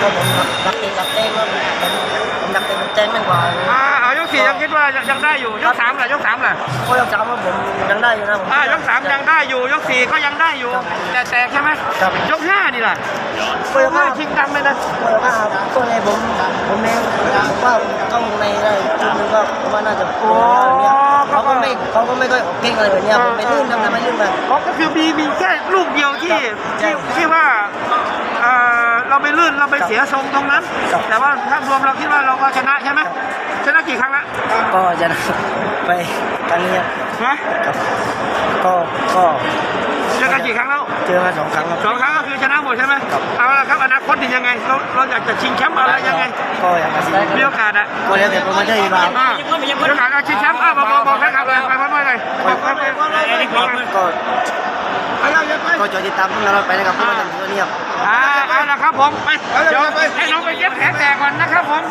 ก็ผมรักเตะรักเตะก็ผมผมรักเตะผมแจ้งมันกว่าอ่าเอายกสี่ยังคิดว่ายังยังได้อยู่ยกสามล่ะยกสามล่ะก็ยังจำว่าผมยังได้อยู่นะผม อ่ายกสามยังได้อยู่ยกสี่ก็ยังได้อยู่ แต่แตกใช่ไหมครับ ยกห้านี่ล่ะก็ยยังกห้าว่าชิงดำเลยนะก็ยังว่าก็เลยผมผมเองว่าต้องในได้จุดหนึงก็ผมว่าน่าจะโอ้เนี่ยเขาก็ไม่เขาก็ไม่ค่อยเก่งอะไรแบบเนี้ยผมไปลื่นทำทำไมลื่นมา อ๋อก็คือมีมีแค่ลูกเดียวที่ที่ที่ว่าเอ่อเราไป ลื่นเราไปเสียทรงตรงนั้นแต่ว่าถ้ารวมเราคิดว่าเราก็ชนะใช่ไหมชนะกี่ครั้งละก็จะไปครั้งนี้ฮะก็ก็เจอกันกี่ครั้งแล้วเจอมาสองครั้งแล้ว สองครั้งก็คือชนะหมดใช่ไหมเอาละครับอนาคตนี่ยังไงเราเราอยากจะชิงแชมป์อะไรยังไงก็อยากจะมีโอกาสอะก็แล้วแต่โปรโมเตอร์อีกแล้วอ่ามีโอกาสเอาชิงแชมป์อะบอกบอกบอกให้ครับเลยไปพร้อมๆเลยบอกบอกบอกเลยบอกเลยก็ก็จอติดตามพวกเราไปนะครับเพราะว่าทำตัวนี้ครับ อ่าเอา ละครับผมไปเดี๋ยวให้น้องไปเย็บแผลแตกก่อนนะครับผม